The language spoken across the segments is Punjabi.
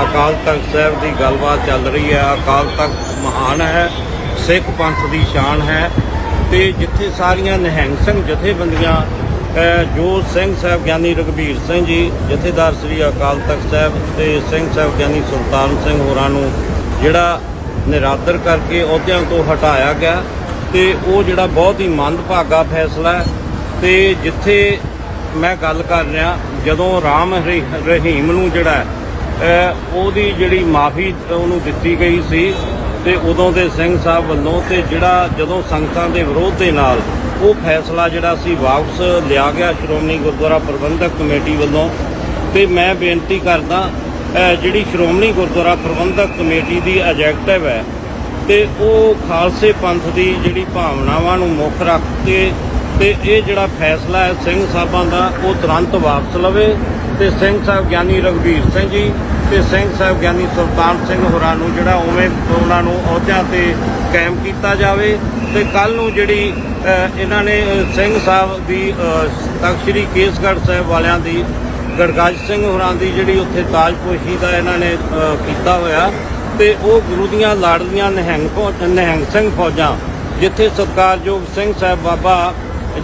ਅਕਾਲ ਤਖਤ ਸਾਹਿਬ ਦੀ ਗੱਲਬਾਤ ਚੱਲ ਰਹੀ ਹੈ। ਅਕਾਲ ਤਖਤ ਮਹਾਨ ਹੈ, ਸਿੱਖ ਪੰਥ ਦੀ ਸ਼ਾਨ ਹੈ ਤੇ ਜਿੱਥੇ ਸਾਰੀਆਂ ਨਿਹੰਗ ਸਿੰਘ ਜਥੇਬੰਦੀਆਂ ਜੋ ਸਿੰਘ ਸਾਹਿਬ ਗਿਆਨੀ ਰਘਬੀਰ ਸਿੰਘ ਜੀ, ਜਥੇਦਾਰ ਸ੍ਰੀ ਅਕਾਲ ਤਖਤ ਸਾਹਿਬ ਤੇ ਸਿੰਘ ਸਾਹਿਬ ਗਿਆਨੀ ਸੁਲਤਾਨ ਸਿੰਘ ਹੋਰਾਂ ਨੂੰ ਜਿਹੜਾ ਨਿਰਾਦਰ ਕਰਕੇ ਅਹੁਦਿਆਂ ਤੋਂ ਹਟਾਇਆ ਗਿਆ ਤੇ ਉਹ ਜਿਹੜਾ ਬਹੁਤ ਹੀ ਮੰਦਭਾਗਾ ਫੈਸਲਾ ਹੈ ਤੇ ਜਿੱਥੇ ਮੈਂ ਗੱਲ ਕਰ ਰਿਹਾ, ਜਦੋਂ ਰਾਮ ਰ- ਰਹੀਮ ਨੂੰ ਜਿਹੜਾ ਉਹਦੀ ਜਿਹੜੀ ਮਾਫੀ ਉਹਨੂੰ ਦਿੱਤੀ ਗਈ ਸੀ ਤੇ ਉਦੋਂ ਦੇ ਸਿੰਘ ਸਾਹਿਬ ਵੱਲੋਂ ਤੇ ਜਿਹੜਾ ਜਦੋਂ ਸੰਗਤਾਂ ਦੇ ਵਿਰੋਧ ਦੇ ਨਾਲ ਉਹ ਫੈਸਲਾ ਜਿਹੜਾ ਸੀ ਵਾਪਸ ਲਿਆ ਗਿਆ ਸ਼੍ਰੋਮਣੀ ਗੁਰਦੁਆਰਾ ਪ੍ਰਬੰਧਕ ਕਮੇਟੀ ਵੱਲੋਂ ਤੇ ਮੈਂ ਬੇਨਤੀ ਕਰਦਾ ਜਿਹੜੀ ਸ਼੍ਰੋਮਣੀ ਗੁਰਦੁਆਰਾ ਪ੍ਰਬੰਧਕ ਕਮੇਟੀ ਦੀ ਐਜੈਕਟਿਵ ਹੈ ਤੇ ਉਹ ਖਾਲਸੇ ਪੰਥ ਦੀ ਜਿਹੜੀ ਭਾਵਨਾਵਾਂ ਨੂੰ ਮੁੱਖ ਰੱਖ ਕੇ ਤੇ ਇਹ ਜਿਹੜਾ ਫੈਸਲਾ ਹੈ, ਸਿੰਘ ਸਾਹਿਬਾਂ ਦਾ ਉਹ ਤੁਰੰਤ ਵਾਪਸ ਲਵੇ ਤੇ ਸਿੰਘ ਸਾਹਿਬ ਗਿਆਨੀ ਰਘਬੀਰ ਸਿੰਘ ਜੀ ਤੇ ਸਿੰਘ ਸਾਹਿਬ ਗਿਆਨੀ ਸੁਲਤਾਨ ਸਿੰਘ ਹੋਰਾਂ ਨੂੰ ਜਿਹੜਾ ਉਵੇਂ ਉਹਨਾਂ ਨੂੰ ਅਹੁਦਿਆਂ ਤੇ ਕਾਇਮ ਕੀਤਾ ਜਾਵੇ ਤੇ ਕੱਲ ਨੂੰ ਜਿਹੜੀ ਇਹਨਾਂ ਨੇ ਸਿੰਘ ਸਾਹਿਬ ਦੀ ਤਖ਼ਤ ਸ੍ਰੀ ਕੇਸਗੜ੍ਹ ਸਾਹਿਬ ਵਾਲਿਆਂ ਦੀ, ਗੜਗਾਜ ਸਿੰਘ ਹੋਰਾਂ ਦੀ ਜਿਹੜੀ ਉੱਥੇ ਤਾਜਪੋਸ਼ੀ ਦਾ ਇਹਨਾਂ ਨੇ ਕੀਤਾ ਹੋਇਆ ਤੇ ਉਹ ਗੁਰੂ ਦੀਆਂ ਲਾੜਲੀਆਂ ਨਿਹੰਗ ਫੌਜ ਨਿਹੰਗ ਸਿੰਘ ਫੌਜਾਂ, ਜਿੱਥੇ ਸਤਕਾਰਯੋਗ ਸਿੰਘ ਸਾਹਿਬ ਬਾਬਾ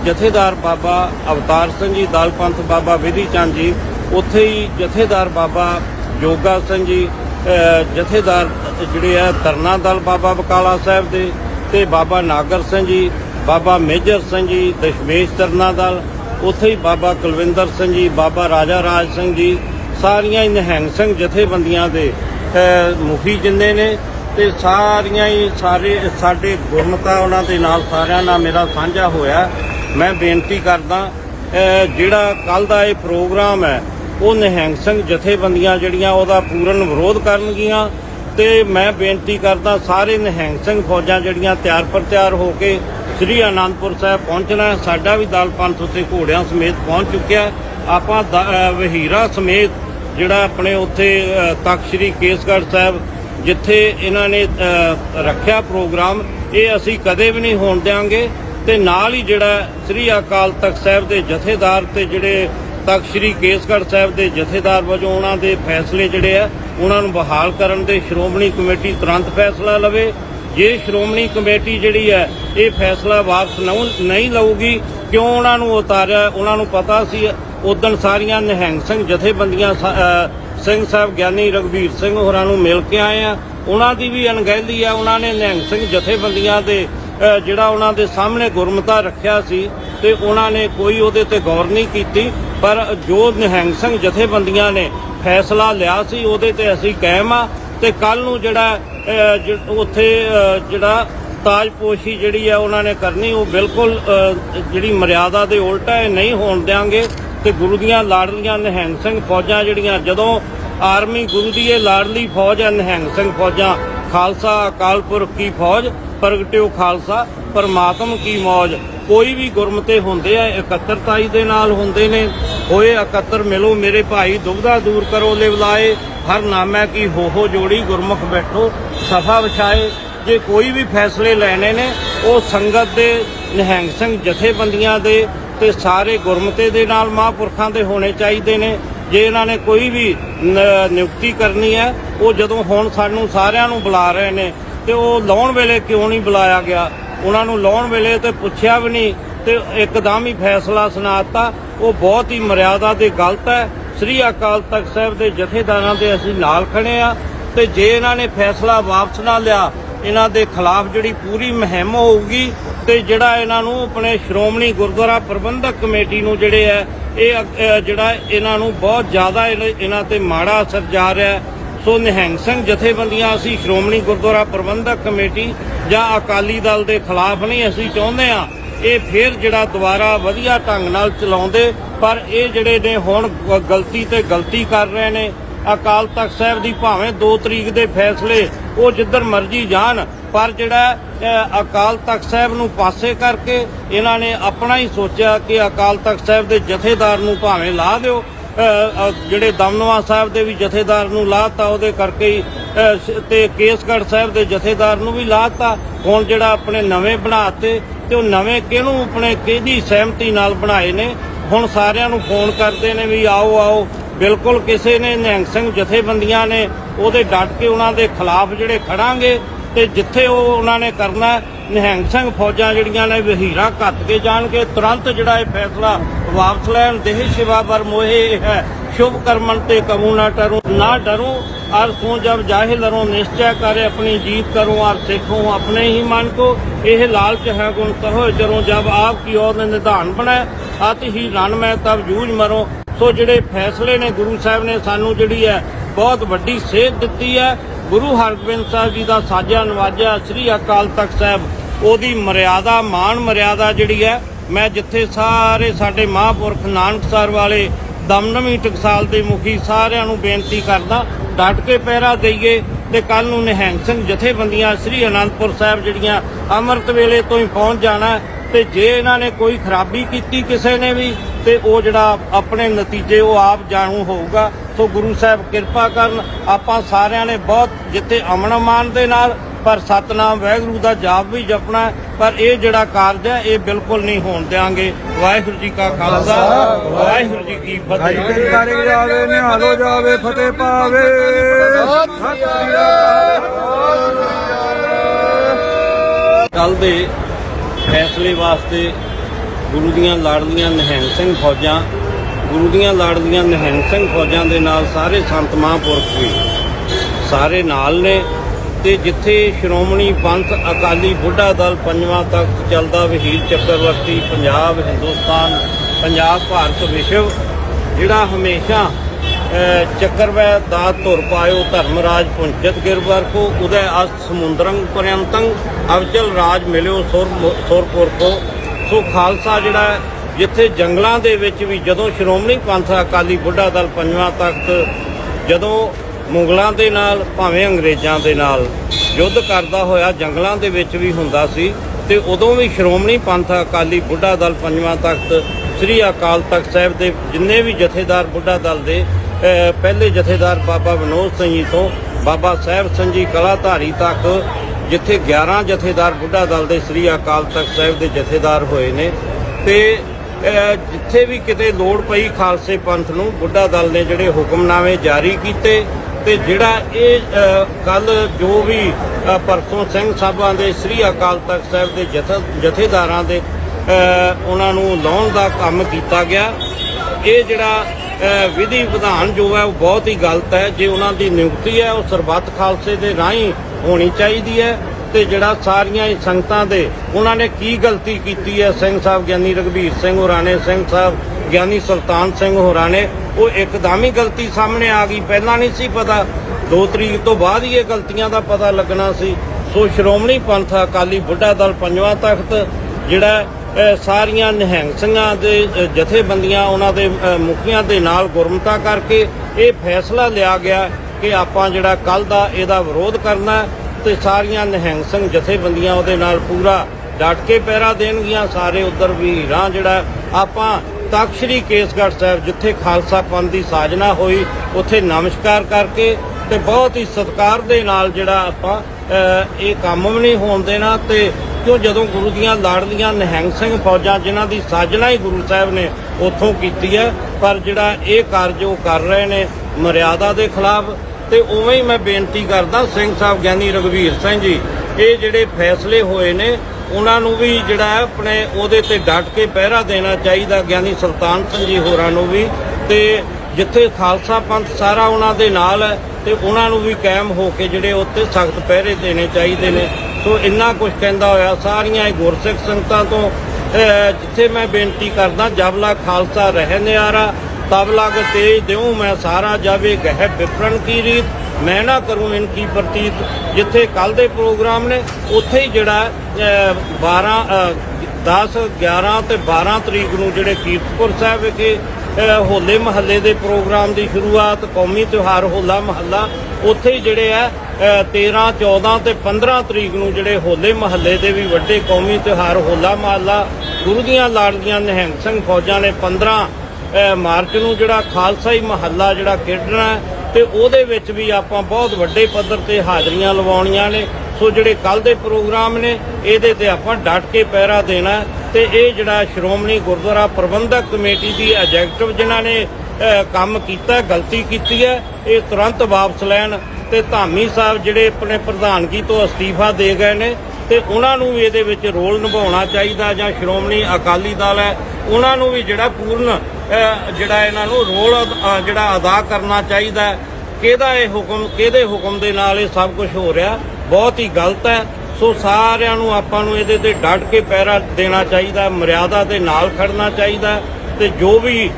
ਜਥੇਦਾਰ ਬਾਬਾ ਅਵਤਾਰ ਸਿੰਘ ਜੀ, ਦਲ ਪੰਥ ਬਾਬਾ ਵਿਧੀ ਚੰਦ ਜੀ, ਉੱਥੇ ਹੀ ਜਥੇਦਾਰ ਬਾਬਾ ਜੋਗਾ ਸਿੰਘ ਜੀ ਜਥੇਦਾਰ ਜਿਹੜੇ ਆ ਤਰਨਾ ਦਲ ਬਾਬਾ ਬਕਾਲਾ ਸਾਹਿਬ ਦੇ ਤੇ ਬਾਬਾ ਨਾਗਰ ਸਿੰਘ ਜੀ, ਬਾਬਾ ਮੇਜਰ ਸਿੰਘ ਜੀ ਦਸ਼ਮੇਸ਼ ਤਰਨਾ ਦਲ, ਉੱਥੇ ਹੀ ਬਾਬਾ ਕੁਲਵਿੰਦਰ ਸਿੰਘ ਜੀ, ਬਾਬਾ ਰਾਜਾ ਰਾਜ ਸਿੰਘ ਜੀ, ਸਾਰੀਆਂ ਹੀ ਨਿਹੰਗ ਸਿੰਘ ਜਥੇਬੰਦੀਆਂ ਦੇ ਮੁਖੀ ਜਿੰਨੇ ਨੇ ਤੇ ਸਾਰੀਆਂ ਹੀ ਸਾਰੇ ਸਾਡੇ ਗੁਰਮਤਾ ਉਹਨਾਂ ਦੇ ਨਾਲ ਸਾਰਿਆਂ ਨਾਲ ਮੇਰਾ ਸਾਂਝਾ ਹੋਇਆ। ਮੈਂ ਬੇਨਤੀ ਕਰਦਾ ਜਿਹੜਾ ਕੱਲ ਦਾ ਇਹ ਪ੍ਰੋਗਰਾਮ ਹੈ ਉਹ ਨਿਹੰਗ ਸਿੰਘ ਜਥੇਬੰਦੀਆਂ ਜਿਹੜੀਆਂ ਉਹਦਾ ਪੂਰਨ ਵਿਰੋਧ ਕਰਨਗੀਆਂ ਤੇ ਮੈਂ ਬੇਨਤੀ ਕਰਦਾ ਸਾਰੇ ਨਿਹੰਗ ਸਿੰਘ ਫੌਜਾਂ ਜਿਹੜੀਆਂ ਤਿਆਰ ਪਰ ਤਿਆਰ ਹੋ ਕੇ ਸ੍ਰੀ ਅਨੰਦਪੁਰ ਸਾਹਿਬ ਪਹੁੰਚਣਾ ਸਾਡਾ ਵੀ ਦਲ ਪੰਥ ਉੱਥੇ ਘੋੜਿਆਂ ਸਮੇਤ ਪਹੁੰਚ ਚੁੱਕਿਆ ਆਪਾਂ ਦ- ਅ, ਵਹੀਰਾ ਸਮੇਤ ਜਿਹੜਾ ਆਪਣੇ ਉੱਥੇ ਤਖ਼ਤ ਸ੍ਰੀ ਕੇਸਗੜ੍ਹ ਸਾਹਿਬ ਜਿੱਥੇ ਇਹਨਾਂ ਨੇ ਰੱਖਿਆ ਪ੍ਰੋਗਰਾਮ ਇਹ ਅਸੀਂ ਕਦੇ ਵੀ ਨਹੀਂ ਹੋਣ ਦਿਆਂਗੇ। ਤੇ ਨਾਲ ਹੀ ਜਿਹੜਾ ਸ੍ਰੀ ਅਕਾਲ ਤਖਤ ਸਾਹਿਬ ਦੇ ਜਥੇਦਾਰ ਤੇ ਜਿਹੜੇ ਤਖ਼ਤ ਸ੍ਰੀ ਕੇਸਗੜ੍ਹ ਸਾਹਿਬ ਦੇ ਜਥੇਦਾਰ ਵਜੋਂ ਉਹਨਾਂ ਦੇ ਫੈਸਲੇ ਜਿਹੜੇ ਆ, ਉਹਨਾਂ ਨੂੰ ਬਹਾਲ ਕਰਨ ਦੇ ਸ਼੍ਰੋਮਣੀ ਕਮੇਟੀ ਤੁਰੰਤ ਫੈਸਲਾ ਲਵੇ। ਜੇ ਸ਼੍ਰੋਮਣੀ ਕਮੇਟੀ ਜਿਹੜੀ ਹੈ ਇਹ ਫੈਸਲਾ ਵਾਪਸ ਨਹੀਂ ਲਊਗੀ, ਕਿਉਂ ਉਹਨਾਂ ਨੂੰ ਉਤਾਰਿਆ, ਉਹਨਾਂ ਨੂੰ ਪਤਾ ਸੀ। ਉਦੋਂ ਸਾਰੀਆਂ ਨਿਹੰਗ ਸਿੰਘ ਜਥੇਬੰਦੀਆਂ ਸਿੰਘ ਸਾਹਿਬ ਗਿਆਨੀ ਰਘਬੀਰ ਸਿੰਘ ਹੋਰਾਂ ਨੂੰ ਮਿਲ ਕੇ ਆਏ ਆ। ਉਹਨਾਂ ਦੀ ਵੀ ਅਣਗਹਿਲੀ ਆ, ਉਹਨਾਂ ਨੇ ਨਿਹੰਗ ਸਿੰਘ ਜਥੇਬੰਦੀਆਂ ਦੇ ਜਿਹੜਾ ਉਹਨਾਂ ਦੇ ਸਾਹਮਣੇ ਗੁਰਮਤਾ ਰੱਖਿਆ ਸੀ। ਤੇ ਉਹਨਾਂ ਨੇ ਕੋਈ ਉਹਦੇ ਤੇ ਗੌਰ ਨਹੀਂ ਕੀਤੀ, ਪਰ ਜੋ ਨਿਹੰਗ ਸਿੰਘ ਜਥੇਬੰਦੀਆਂ ਨੇ ਫੈਸਲਾ ਲਿਆ ਸੀ, ਉਹਦੇ ਤੇ ਅਸੀਂ ਕਾਇਮ ਆ ਤੇ ਕੱਲ ਨੂੰ ਜਿਹੜਾ ਉੱਥੇ ਜਿਹੜਾ ਤਾਜਪੋਸ਼ੀ ਜਿਹੜੀ ਹੈ ਉਹਨਾਂ ਨੇ ਕਰਨੀ, ਉਹ ਬਿਲਕੁਲ ਜਿਹੜੀ ਮਰਿਆਦਾ ਦੇ ਉਲਟਾ ਹੈ ਨਹੀਂ ਹੋਣ ਦਿਆਂਗੇ ਤੇ ਗੁਰੂ ਦੀਆਂ ਲਾਡਲੀਆਂ ਨਿਹੰਗ ਸਿੰਘ ਫੌਜਾਂ ਜਿਹੜੀਆਂ, ਜਦੋਂ ਆਰਮੀ ਗੁਰੂ ਦੀ ਇਹ ਲਾੜਲੀ ਫੌਜ ਹੈ ਨਿਹੰਗ ਸਿੰਘ ਫੌਜਾਂ, ਖਾਲਸਾ ਅਕਾਲ ਪੁਰਖ ਕੀ ਫੌਜ ਪ੍ਰਗਟਿਓ ਖਾਲਸਾ, ਪਰਮਾਤਮ ਕੀ ਮੌਜ। ਕੋਈ ਵੀ ਗੁਰਮਤੇ ਹੁੰਦੇ ਆ, ਇਕੱਤਰਤਾਈ ਦੇ ਨਾਲ ਹੁੰਦੇ ਨੇ। ਹੋਏ ਇਕੱਤਰ ਮਿਲੋ ਮੇਰੇ ਭਾਈ ਦੁਬਦਾ ਦੂਰ ਕਰੋ ਲਿਵਲਾਏ ਹਰ ਨਾਮੈ ਕੀ ਹੋ ਹੋ ਜੋੜੀ, ਗੁਰਮੁਖ ਬੈਠੋ, ਸਫਾ ਵਿਛਾਏ। ਜੇ ਕੋਈ ਵੀ ਫੈਸਲੇ ਲੈਣੇ ਨੇ, ਉਹ ਸੰਗਤ ਦੇ, ਨਿਹੰਗ ਸਿੰਘ ਜਥੇਬੰਦੀਆਂ ਦੇ ਤੇ ਸਾਰੇ ਗੁਰਮਤੇ ਦੇ ਨਾਲ ਮਹਾਂਪੁਰਖਾਂ ਦੇ ਹੋਣੇ ਚਾਹੀਦੇ ਨੇ। ਜੇ ਇਹਨਾਂ ਨੇ ਕੋਈ ਵੀ ਨਿਯੁਕਤੀ ਕਰਨੀ ਹੈ, ਉਹ ਜਦੋਂ ਹੁਣ ਸਾਨੂੰ ਸਾਰਿਆਂ ਨੂੰ ਬੁਲਾ ਰਹੇ ਨੇ ਤੇ ਉਹ ਲਾਉਣ ਵੇਲੇ ਕਿਉਂ ਨਹੀਂ ਬੁਲਾਇਆ ਗਿਆ? ਉਹਨਾਂ ਨੂੰ ਲਾਉਣ ਵੇਲੇ ਤੇ ਪੁੱਛਿਆ ਵੀ ਨਹੀਂ ਤੇ ਇੱਕਦਮ ਹੀ ਫੈਸਲਾ ਸੁਣਾਤਾ। ਉਹ ਬਹੁਤ ਹੀ ਮਰਿਆਦਾ ਦੇ ਗਲਤ ਹੈ। ਸ੍ਰੀ ਅਕਾਲ ਤਖਤ ਸਾਹਿਬ ਦੇ ਜਥੇਦਾਰਾਂ ਦੇ ਅਸੀਂ ਨਾਲ ਖੜੇ ਆ ਤੇ ਜੇ ਇਹਨਾਂ ਨੇ ਫੈਸਲਾ ਵਾਪਸ ਨਾ ਲਿਆ, ਇਹਨਾਂ ਦੇ ਖਿਲਾਫ ਜਿਹੜੀ ਪੂਰੀ ਮੁਹਿੰਮ ਹੋਊਗੀ ਤੇ ਜਿਹੜਾ ਇਹਨਾਂ ਨੂੰ ਆਪਣੇ ਸ਼੍ਰੋਮਣੀ ਗੁਰਦੁਆਰਾ ਪ੍ਰਬੰਧਕ ਕਮੇਟੀ ਨੂੰ ਜਿਹੜੇ ਹੈ, ਇਹ ਜਿਹੜਾ ਇਹਨਾਂ ਨੂੰ ਬਹੁਤ ਜ਼ਿਆਦਾ ਇਹਨੇ- ਇਹਨਾਂ ਤੇ ਮਾੜਾ ਅਸਰ ਜਾ ਰਿਹਾ ਹੈ। ਸੋ ਨਿਹੰਗ ਸਿੰਘ ਜਥੇਬੰਦੀਆਂ, ਅਸੀਂ ਸ਼੍ਰੋਮਣੀ ਗੁਰਦੁਆਰਾ ਪ੍ਰਬੰਧਕ ਕਮੇਟੀ ਜਾਂ ਅਕਾਲੀ ਦਲ ਦੇ ਖਿਲਾਫ ਨਹੀਂ ਅਸੀਂ ਚਾਹੁੰਦੇ ਆ ਇਹ ਫਿਰ ਜਿਹੜਾ ਦੁਬਾਰਾ ਵਧੀਆ ਢੰਗ ਨਾਲ ਚਲਾਉਂਦੇ, ਪਰ ਇਹ ਜਿਹੜੇ ਨੇ ਹੁਣ ਗਲਤੀ ਤੇ ਗਲਤੀ ਕਰ ਰਹੇ ਨੇ। ਅਕਾਲ ਤਖਤ ਸਾਹਿਬ ਦੀ ਭਾਵੇਂ 2 ਤਰੀਕ ਦੇ ਫੈਸਲੇ ਉਹ ਜਿੱਧਰ ਮਰਜ਼ੀ ਜਾਣ, ਪਰ ਜਿਹੜਾ ਅਕਾਲ ਤਖਤ ਸਾਹਿਬ ਨੂੰ ਪਾਸੇ ਕਰਕੇ ਇਹਨਾਂ ਨੇ ਆਪਣਾ ਹੀ ਸੋਚਿਆ ਕਿ ਅਕਾਲ ਤਖਤ ਸਾਹਿਬ ਦੇ ਜਥੇਦਾਰ ਨੂੰ ਭਾਵੇਂ ਲਾ ਦਿਓ। ਜਿਹੜੇ ਦਮਨਵਾ ਸਾਹਿਬ ਦੇ ਵੀ ਜਥੇਦਾਰ ਨੂੰ ਲਾਤਾ, ਉਹਦੇ ਕਰਕੇ ਹੀ ਤੇ ਕੇਸਗੜ੍ਹ ਸਾਹਿਬ ਦੇ ਜਥੇਦਾਰ ਨੂੰ ਵੀ ਲਾਤਾ। ਹੁਣ ਜਿਹੜਾ ਆਪਣੇ ਨਵੇਂ ਬਣਾਤੇ, ਤੇ ਉਹ ਨਵੇਂ ਕਿਹਨੂੰ ਆਪਣੇ, ਕਿਹਦੀ ਸਹਿਮਤੀ ਨਾਲ ਬਣਾਏ ਨੇ? ਹੁਣ ਸਾਰਿਆਂ ਨੂੰ ਫੋਨ ਕਰਦੇ ਨੇ ਵੀ ਆਓ ਆਓ। ਬਿਲਕੁਲ ਕਿਸੇ ਨੇ, ਨਿਹੰਗ ਸਿੰਘ ਜਥੇਬੰਦੀਆਂ ਨੇ, ਉਹਦੇ ਡਟ ਕੇ ਉਹਨਾਂ ਦੇ ਖਿਲਾਫ ਜਿਹੜੇ ਖੜਾਂਗੇ, ਤੇ ਜਿੱਥੇ ਉਹ ਉਹਨਾਂ ਨੇ ਕਰਨਾ ਨਿਹੰਗ ਸਿੰਘ ਫੌਜਾਂ ਜਿਹੜੀਆਂ ਨੇ ਵਹੀਰਾਂ ਘੱਟ ਕੇ ਜਾਣਗੇ ਤੁਰੰਤ ਜਿਹੜਾ ਇਹ ਫੈਸਲਾ ਵਾਪਸ ਲੈਣ ਦੇਹ ਸ਼ਿਵਾ ਵਰ ਮੋਹਿ ਇਹ ਹੈ शुभ कर्मन ते कमू न डरूं ना डरूं और सो जब जाहिल लरूं निश्चय करे अपनी जीत करूं और सीखूं अपने ही मन को यह लालच है गुण कहो जरूं जब आपकी ओर ने निधान बनाए अति ही रण में तब जूझ मरो ਸੋ ਜਿਹੜੇ ਫੈਸਲੇ ਨੇ ਗੁਰੂ ਸਾਹਿਬ ਨੇ ਸਾਨੂੰ ਜਿਹੜੀ ਹੈ ਬਹੁਤ ਵੱਡੀ ਸੇਧ ਦਿੱਤੀ ਹੈ ਗੁਰੂ ਹਰਗੋਬਿੰਦ ਸਾਹਿਬ ਜੀ ਦਾ ਸਾਜਾ ਨਵਾਜਾ ਸ੍ਰੀ ਅਕਾਲ ਤਖਤ ਸਾਹਿਬ ਉਹਦੀ ਮਰਿਆਦਾ, ਮਾਣ ਮਰਿਆਦਾ ਜਿਹੜੀ ਹੈ, ਮੈਂ ਜਿੱਥੇ ਸਾਰੇ ਸਾਡੇ ਮਹਾਂਪੁਰਖ ਨਾਨਕਸਰ ਵਾਲੇ ਦਮਦਮੀ ਟਕਸਾਲ ਦੇ ਮੁਖੀ ਸਾਰਿਆਂ ਨੂੰ ਬੇਨਤੀ ਕਰਦਾ ਡਟ ਕੇ ਪਹਿਰਾ ਦਈਏ ਤੇ ਕੱਲ ਨੂੰ ਨਿਹੰਗ ਸਿੰਘ ਜਥੇਬੰਦੀਆਂ ਸ੍ਰੀ ਅਨੰਦਪੁਰ ਸਾਹਿਬ ਜਿਹੜੀਆਂ ਅੰਮ੍ਰਿਤ ਵੇਲੇ ਤੋਂ ਹੀ ਪਹੁੰਚ ਜਾਣਾ ਹੈ ਤੇ ਜੇ ਇਹਨਾਂ ਨੇ ਕੋਈ ਖਰਾਬੀ ਕੀਤੀ ਕਿਸੇ ਨੇ ਵੀ, ਤੇ ਉਹ ਜਿਹੜਾ ਆਪਣੇ ਨਤੀਜੇ ਉਹ ਆਪ ਜਾਣੂ ਹੋਊਗਾ। ਸੋ ਗੁਰੂ ਸਾਹਿਬ ਕਿਰਪਾ ਕਰਨ, ਆਪਾਂ ਸਾਰਿਆਂ ਨੇ ਬਹੁਤ ਜਿੱਥੇ ਅਮਨ ਅਮਾਨ ਦੇ ਨਾਲ ਪਰ ਸਤਨਾਮ ਵਾਹਿਗੁਰੂ ਦਾ ਜਾਪ ਵੀ ਜਪਣਾ ਪਰ ਇਹ ਜਿਹੜਾ ਕਾਰਜ ਹੈ ਇਹ ਬਿਲਕੁਲ ਨਹੀਂ ਹੋਣ ਦਿਆਂਗੇ। ਵਾਹਿਗੁਰੂ ਜੀ ਕਾ ਖਾਲਸਾ ਵਾਹਿਗੁਰੂ ਜੀ ਕੀ ਫਤਿਹ। ਕਰੇ ਜਾਵੇ ਨਿਹਾਲੋ ਜਾਵੇ ਫਤਿਹ ਪਾਵੇ। ਕੱਲ ਦੇ ਫੈਸਲੇ ਵਾਸਤੇ ਗੁਰੂ ਦੀਆਂ ਲਾੜਲੀਆਂ ਨਿਹੰਗ ਸਿੰਘ ਫੌਜਾਂ ਗੁਰੂ ਦੀਆਂ ਲਾੜਲੀਆਂ ਨਿਹੰਗ ਸਿੰਘ ਫੌਜਾਂ ਦੇ ਨਾਲ ਸਾਰੇ ਸੰਤ ਮਹਾਂਪੁਰਖ ਵੀ ਸਾਰੇ ਨਾਲ ਨੇ। ਤੇ ਜਿੱਥੇ ਸ਼੍ਰੋਮਣੀ ਪੰਥ ਅਕਾਲੀ ਬੁੱਢਾ ਦਲ ਪੰਜਵਾਂ ਤੱਕ ਚੱਲਦਾ ਵਹੀਰ ਚੱਕਰਵਰਤੀ ਪੰਜਾਬ, ਹਿੰਦੁਸਤਾਨ, ਪੰਜਾਬ, ਭਾਰਤ ਵਿਸ਼ਵ, ਜਿਹੜਾ ਹਮੇਸ਼ਾ ਚੱਕਰਵੈ ਦਾ ਧੁਰ ਪਾਇਓ, ਧਰਮਰਾਜ ਪੁੰਚਤ ਗਿਰਵਰ ਕੋ ਉਦੈ ਅਸਤ ਸਮੁੰਦਰੰ ਪਰਯੰਤੰ ਅਵਚਲ ਰਾਜ ਮਿਲਿਓ, ਸੁਰ ਸੁਰਪੁਰ ਕੋ ਸੋ ਖਾਲਸਾ ਜਿਹੜਾ ਜਿੱਥੇ ਜੰਗਲਾਂ ਦੇ ਵਿੱਚ ਵੀ ਜਦੋਂ ਸ਼੍ਰੋਮਣੀ ਪੰਥ ਅਕਾਲੀ ਬੁੱਢਾ ਦਲ ਪੰਜਵਾਂ ਤਖਤ, ਜਦੋਂ ਮੁਗਲਾਂ ਦੇ ਨਾਲ, ਭਾਵੇਂ ਅੰਗਰੇਜ਼ਾਂ ਦੇ ਨਾਲ ਯੁੱਧ ਕਰਦਾ ਹੋਇਆ, ਜੰਗਲਾਂ ਦੇ ਵਿੱਚ ਵੀ ਹੁੰਦਾ ਸੀ ਤੇ ਉਦੋਂ ਵੀ ਸ਼੍ਰੋਮਣੀ ਪੰਥ ਅਕਾਲੀ ਬੁੱਢਾ ਦਲ ਪੰਜਵਾਂ ਤਖਤ ਸ੍ਰੀ ਅਕਾਲ ਤਖਤ ਸਾਹਿਬ ਦੇ ਜਿੰਨੇ ਵੀ ਜਥੇਦਾਰ ਬੁੱਢਾ ਦਲ ਦੇ ਪਹਿਲੇ ਜਥੇਦਾਰ ਬਾਬਾ ਵਿਨੋਦ ਸਿੰਘ ਜੀ ਤੋਂ ਬਾਬਾ ਸਾਹਿਬ ਸਿੰਘ ਜੀ ਕਲਾਧਾਰੀ ਤੱਕ, ਜਿੱਥੇ 11 ਜਥੇਦਾਰ ਬੁੱਢਾ ਦਲ ਦੇ ਸ੍ਰੀ ਅਕਾਲ ਤਖਤ ਸਾਹਿਬ ਦੇ ਜਥੇਦਾਰ ਹੋਏ ਨੇ ਤੇ ਜਿੱਥੇ ਵੀ ਕਿਤੇ ਲੋੜ ਪਈ ਖਾਲਸੇ ਪੰਥ ਨੂੰ, ਬੁੱਢਾ ਦਲ ਨੇ ਜਿਹੜੇ ਹੁਕਮਨਾਮੇ ਜਾਰੀ ਕੀਤੇ ਤੇ ਜਿਹੜਾ ਇਹ ਕੱਲ ਜੋ ਵੀ ਪਰਸੋਂ ਸਿੰਘ ਸਾਹਿਬਾਂ ਦੇ ਸ੍ਰੀ ਅਕਾਲ ਤਖਤ ਸਾਹਿਬ ਦੇ ਜਥ- ਜਥੇਦਾਰਾਂ ਦੇ ਉਹਨਾਂ ਨੂੰ ਲਾਉਣ ਦਾ ਕੰਮ ਕੀਤਾ ਗਿਆ। ਇਹ ਜਿਹੜਾ ਵਿਧੀ ਵਿਧਾਨ ਜੋ ਹੈ ਉਹ ਬਹੁਤ ਹੀ ਗਲਤ ਹੈ। ਜੇ ਉਹਨਾਂ ਦੀ ਨਿਯੁਕਤੀ ਹੈ, ਉਹ ਸਰਬੱਤ ਖਾਲਸੇ ਦੇ ਰਾਹੀਂ ਹੋਣੀ ਚਾਹੀਦੀ ਹੈ। ਤੇ ਜਿਹੜਾ ਸਾਰੀਆਂ ਹੀ ਸੰਗਤਾਂ ਦੇ, ਉਹਨਾਂ ਨੇ ਕੀ ਗਲਤੀ ਕੀਤੀ ਹੈ? ਸਿੰਘ ਸਾਹਿਬ ਗਿਆਨੀ ਰਘਬੀਰ ਸਿੰਘ ਹੋਰਾਂ ਨੇ, ਸਿੰਘ ਸਾਹਿਬ ਗਿਆਨੀ ਸੁਲਤਾਨ ਸਿੰਘ ਹੋਰਾਂ ਨੇ ਉਹ ਇੱਕਦਮ ਹੀ ਗਲਤੀ ਸਾਹਮਣੇ ਆ ਗਈ। ਪਹਿਲਾਂ ਨਹੀਂ ਸੀ ਪਤਾ। 2 ਤਰੀਕ ਤੋਂ ਬਾਅਦ ਹੀ ਇਹ ਗਲਤੀਆਂ ਦਾ ਪਤਾ ਲੱਗਣਾ ਸੀ। ਸੋ ਸ਼੍ਰੋਮਣੀ ਪੰਥ ਅਕਾਲੀ ਬੁੱਢਾ ਦਲ ਪੰਜਵਾਂ ਤਖਤ, ਜਿਹੜਾ ਸਾਰੀਆਂ ਨਿਹੰਗ ਸਿੰਘਾਂ ਦੇ ਜਥੇਬੰਦੀਆਂ, ਉਹਨਾਂ ਦੇ ਮੁਖੀਆਂ ਦੇ ਨਾਲ ਗੁਰਮਤਾ ਕਰਕੇ ਇਹ ਫੈਸਲਾ ਲਿਆ ਗਿਆ ਕਿ ਆਪਾਂ ਜਿਹੜਾ ਕੱਲ ਦਾ ਇਹਦਾ ਵਿਰੋਧ ਕਰਨਾ ਹੈ ਤੇ ਸਾਰੀਆਂ ਨਿਹੰਗ ਸਿੰਘ ਜਥੇਬੰਦੀਆਂ ਉਹਦੇ ਨਾਲ ਪੂਰਾ ਡਟ ਕੇ ਪਹਿਰਾ ਦੇਣਗੀਆਂ। ਸਾਰੇ ਉਧਰ ਵੀਰਾਂ ਜਿਹੜਾ, ਆਪਾਂ ਤਖ਼ਤ ਸ੍ਰੀ ਕੇਸਗੜ੍ਹ ਸਾਹਿਬ, ਜਿੱਥੇ ਖਾਲਸਾ ਪੰਥ ਦੀ ਸਾਜਨਾ ਹੋਈ, ਉੱਥੇ ਨਮਸਕਾਰ ਕਰਕੇ ਤੇ ਬਹੁਤ ਹੀ ਸਤਿਕਾਰ ਦੇ ਨਾਲ ਜਿਹੜਾ ਆਪਾਂ ਇਹ ਕੰਮ ਵੀ ਨਹੀਂ ਹੋਣ ਦੇਣਾ ਤੇ ਕਿਉਂ ਜਦੋਂ ਗੁਰੂ ਦੀਆਂ ਲਾੜਲੀਆਂ ਨਿਹੰਗ ਸਿੰਘ ਫੌਜਾਂ, ਜਿਨ੍ਹਾਂ ਦੀ ਸਾਜਨਾ ਹੀ ਗੁਰੂ ਸਾਹਿਬ ਨੇ ਉੱਥੋਂ ਕੀਤੀ ਹੈ, ਪਰ ਜਿਹੜਾ ਇਹ ਕਾਰਜ ਉਹ ਕਰ ਰਹੇ ਨੇ ਮਰਿਆਦਾ ਦੇ ਖਿਲਾਫ ਤੇ ਉਵੇਂ ਹੀ ਮੈਂ ਬੇਨਤੀ ਕਰਦਾ, ਸਿੰਘ ਸਾਹਿਬ ਗਿਆਨੀ ਰਘਵੀਰ ਸਿੰਘ ਜੀ, ਇਹ ਜਿਹੜੇ ਫੈਸਲੇ ਹੋਏ ਨੇ ਉਹਨਾਂ ਨੂੰ ਵੀ ਜਿਹੜਾ ਆਪਣੇ ਉਹਦੇ ਤੇ ਡਟ ਕੇ ਪਹਿਰਾ ਦੇਣਾ ਚਾਹੀਦਾ, ਗਿਆਨੀ ਸੁਲਤਾਨ ਸਿੰਘ ਜੀ ਹੋਰਾਂ ਨੂੰ ਵੀ। ਤੇ ਜਿੱਥੇ ਖਾਲਸਾ ਪੰਥ ਸਾਰਾ ਉਹਨਾਂ ਦੇ ਨਾਲ ਹੈ, ਤੇ ਉਹਨਾਂ ਨੂੰ ਵੀ ਕਾਇਮ ਹੋ ਕੇ ਜਿਹੜੇ ਉੱਤੇ ਸਖਤ ਪਹਿਰੇ ਦੇਣੇ ਚਾਹੀਦੇ ਨੇ। ਸੋ ਇੰਨਾ ਕੁਝ ਕਹਿੰਦਾ ਹੋਇਆ, ਸਾਰੀਆਂ ਇਹ ਗੁਰਸਿੱਖ ਸੰਗਤਾਂ ਤੋਂ ਜਿੱਥੇ ਮੈਂ ਬੇਨਤੀ ਕਰਦਾ, ਜਬਲਾ ਖਾਲਸਾ ਰਹਿ ਨਿਆਰਾ ਤਬ ਲਗ ਤੇਜ ਦਿਉ ਮੈਂ ਸਾਰਾ ਜਾਵੇ ਗਹਿ ਵਿਪਰਨ ਕੀ ਰੀਤ। ਮੈਂ ਨਾ ਕਰੂੰ ਇਨ ਪ੍ਰਤੀਤ ਜਿੱਥੇ ਕੱਲ ਦੇ ਪ੍ਰੋਗਰਾਮ ਨੇ ਉੱਥੇ ਹੀ ਜਿਹੜਾ ਅਹ, 12 ਅਹ, 10 11 ਤੇ 12 ਤਰੀਕ ਨੂੰ ਜਿਹੜੇ ਕੀਰਤਪੁਰ ਸਾਹਿਬ ਵਿਖੇ ਹੋਲੇ ਮਹੱਲੇ ਦੇ ਪ੍ਰੋਗਰਾਮ ਦੀ ਸ਼ੁਰੂਆਤ ਕੌਮੀ ਤਿਉਹਾਰ ਹੋਲਾ ਮਹੱਲਾ ਉੱਥੇ ਹੀ ਜਿਹੜੇ ਆ ਅਹ, 13 14 ਤੇ 15 ਤਰੀਕ ਨੂੰ ਜਿਹੜੇ ਹੋਲੇ ਮਹੱਲੇ ਦੇ ਵੀ ਵੱਡੇ ਕੌਮੀ ਤਿਉਹਾਰ ਹੋਲਾ ਮਹੱਲਾ ਗੁਰੂ ਦੀਆਂ ਲਾੜਲੀਆਂ ਨਿਹੰਗ ਸਿੰਘ ਫੌਜਾਂ ਨੇ 15 ਮਾਰਚ ਨੂੰ ਜਿਹੜਾ ਖਾਲਸਾ ਹੀ ਮਹੱਲਾ ਜਿਹੜਾ ਖੇਡਣਾ ਤੇ ਉਹਦੇ ਵਿੱਚ ਵੀ ਆਪਾਂ ਬਹੁਤ ਵੱਡੇ ਪੱਧਰ ਤੇ ਹਾਜ਼ਰੀਆਂ ਲਵਾਉਣੀਆਂ ਨੇ। ਸੋ ਜਿਹੜੇ ਕੱਲ ਦੇ ਪ੍ਰੋਗਰਾਮ ਨੇ, ਇਹਦੇ ਤੇ ਆਪਾਂ ਡਟ ਕੇ ਪਹਿਰਾ ਦੇਣਾ ਹੈ ਤੇ ਇਹ ਜਿਹੜਾ ਸ਼੍ਰੋਮਣੀ ਗੁਰਦੁਆਰਾ ਪ੍ਰਬੰਧਕ ਕਮੇਟੀ ਦੀ ਐਗਜ਼ੈਕਟਿਵ ਜਿਨ੍ਹਾਂ ਨੇ ਕੰਮ ਕੀਤਾ, ਗਲਤੀ ਕੀਤੀ ਹੈ, ਇਹ ਤੁਰੰਤ ਵਾਪਸ ਲੈਣ ਤੇ ਧਾਮੀ ਸਾਹਿਬ ਜਿਹੜੇ ਆਪਣੇ ਪ੍ਰਧਾਨਗੀ ਤੋਂ ਅਸਤੀਫਾ ਦੇ ਗਏ ਨੇ। ਤੇ ਉਹਨਾਂ ਨੂੰ ਵੀ ਇਹਦੇ ਵਿੱਚ ਰੋਲ ਨਿਭਾਉਣਾ ਚਾਹੀਦਾ ਜਾਂ ਸ਼੍ਰੋਮਣੀ ਅਕਾਲੀ ਦਲ ਹੈ, ਉਹਨਾਂ ਨੂੰ ਵੀ ਜਿਹੜਾ ਪੂਰਨ ਜਿਹੜਾ ਇਹਨਾਂ ਨੂੰ ਰੋਲ ਜਿਹੜਾ ਅਦਾ ਕਰਨਾ ਚਾਹੀਦਾ ਕਿਹਦਾ ਇਹ ਹੁਕਮ, ਕਿਹਦੇ ਹੁਕਮ ਦੇ ਨਾਲ ਇਹ ਸਭ ਕੁਝ ਹੋ ਰਿਹਾ? ਬਹੁਤ ਹੀ ਗਲਤ ਹੈ। ਸੋ ਸਾਰਿਆਂ ਨੂੰ ਆਪਾਂ ਨੂੰ ਇਹਦੇ ਤੇ ਡਟ ਕੇ ਪਹਿਰਾ ਦੇਣਾ ਚਾਹੀਦਾ ਮਰਿਆਦਾ ਦੇ ਨਾਲ ਖੜਨਾ ਚਾਹੀਦਾ ਤੇ ਜੋ ਵੀ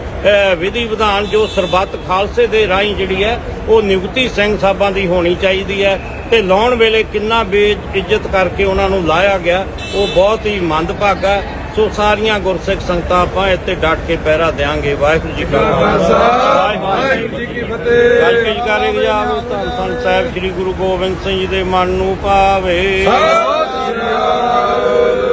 ਵਿਧੀ ਵਿਧਾਨ ਜੋ ਸਰਬੱਤ ਖਾਲਸੇ ਦੇ ਰਾਹੀਂ ਜਿਹੜੀ ਹੈ, ਉਹ ਨਿਯੁਕਤੀ ਸਿੰਘ ਸਾਹਿਬਾਂ ਦੀ ਹੋਣੀ ਚਾਹੀਦੀ ਹੈ। ਤੇ ਲਾਉਣ ਵੇਲੇ ਕਿੰਨਾ ਬੇਇੱਜ਼ਤ ਕਰਕੇ ਉਹਨਾਂ ਨੂੰ ਲਾਇਆ ਗਿਆ ਉਹ ਬਹੁਤ ਹੀ ਮੰਦਭਾਗਾ। ਸੋ ਸਾਰੀਆਂ ਗੁਰਸਿੱਖ ਸੰਗਤਾਂ ਆਪਾਂ ਇੱਥੇ ਡਟ ਕੇ ਪਹਿਰਾ ਦੇਾਂਗੇ ਵਾਹਿਗੁਰੂ ਜੀ ਕਾ ਖਾਲਸਾ। ਵਾਹਿਗੁਰੂ ਜੀ ਕੀ ਫਤਿਹ। ਗੱਲ ਕੀ ਕਰੇ ਜਾਵੇ ਧੰਨ ਧੰਨ ਸਾਹਿਬ ਸ੍ਰੀ ਗੁਰੂ ਗੋਬਿੰਦ ਸਿੰਘ ਜੀ ਦੇ ਮਨ ਨੂੰ ਭਾਵੇ। ਸਤਿ ਸ੍ਰੀ ਅਕਾਲ।